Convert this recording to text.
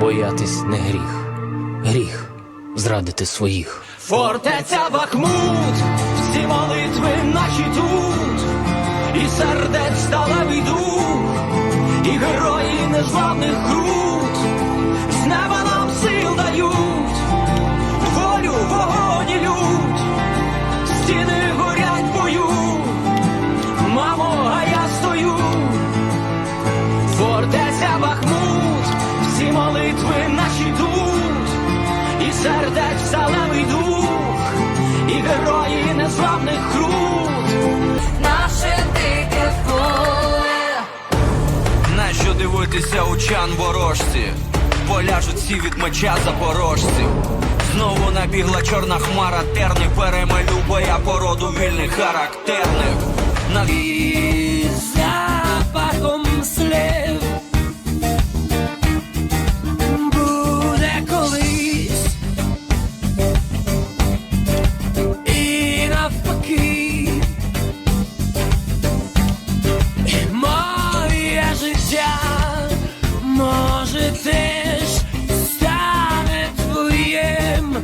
Боятись не гріх, гріх зрадити своїх. Фортеця Бахмут, всі молитви наші тут, і сердець сталевий дух, і герої незламних крут, молитви наші тут, і сердець сталевий дух, і герої незламних крут. наше дике поле. Нащо дивитися очан ворожці? Поляжуть всі від меча запорожців. Знову набігла чорна хмара, терни перемалю боя породу вільних характерних. На Może też stanę twoim